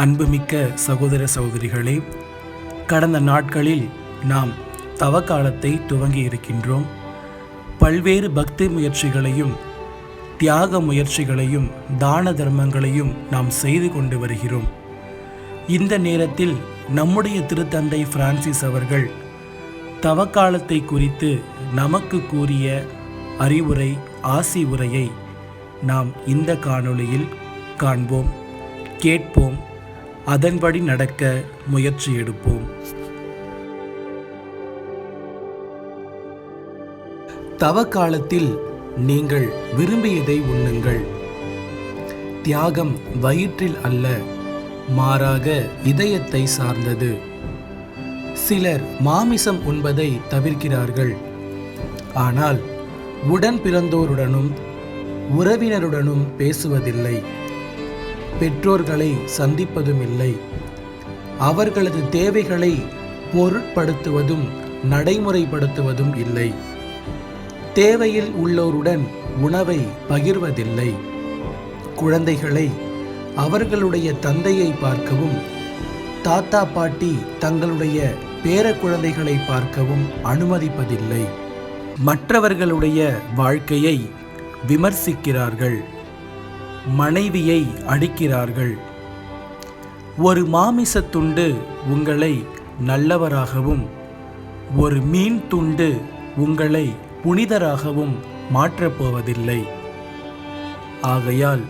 அன்புமிக்க சகோதர சகோதரிகளே கடந்த நாட்களில் நாம் தவக்காலத்தை துவங்கி இருக்கின்றோம். பல்வேறு பக்தி முயற்சிகளையும் தியாக முயற்சிகளையும் தான தர்மங்களையும் நாம் செய்து கொண்டு வருகிறோம். இந்த நேரத்தில் நம்முடைய திருத்தந்தை பிரான்சிஸ் அவர்கள் தவக்காலத்தை குறித்து நமக்கு கூறிய அறிவுரை ஆசி உரையை நாம் இந்த காணொளியில் காண்போம் கேட்போம். அதன்படி நடக்க முயற்சி எடுப்போம். தவ காலத்தில் நீங்கள் விரும்பியதை உண்ணுங்கள். தியாகம் வயிற்றில் அல்ல மாறாக இதயத்தை சார்ந்தது. சிலர் மாமிசம் உண்பதை தவிர்க்கிறார்கள். ஆனால் உடன் பிறந்தோருடனும் உறவினருடனும் பேசுவதில்லை. பெற்றோர்களை சந்திப்பதுமில்லை. அவர்களது தேவைகளை பொருட்படுத்துவதும் நடைமுறைப்படுத்துவதும் இல்லை. தேவையில் உள்ளோருடன் உணவை பகிர்வதில்லை. குழந்தைகளை அவர்களுடைய தந்தையை பார்க்கவும் தாத்தா பாட்டி தங்களுடைய பேர குழந்தைகளை பார்க்கவும் அனுமதிப்பதில்லை. மற்றவர்களுடைய வாழ்க்கையை விமர்சிக்கிறார்கள். மனைவியை அடிக்கிறார்கள். ஒரு மாமிசத் துண்டு உங்களை நல்லவராகவும் ஒரு மீன் துண்டு உங்களை புனிதராகவும் மாற்றப்போவதில்லை. ஆகையால்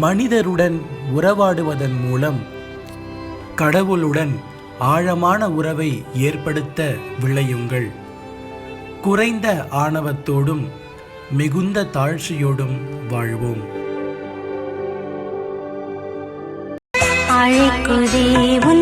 மனிதருடன் உறவாடுவதன் மூலம் கடவுளுடன் ஆழமான உறவை ஏற்படுத்த விளையுங்கள் குறைந்த ஆணவத்தோடும் மிகுந்த தாழ்ச்சியோடும் வாழ்வோம். அழைக்குதே உன்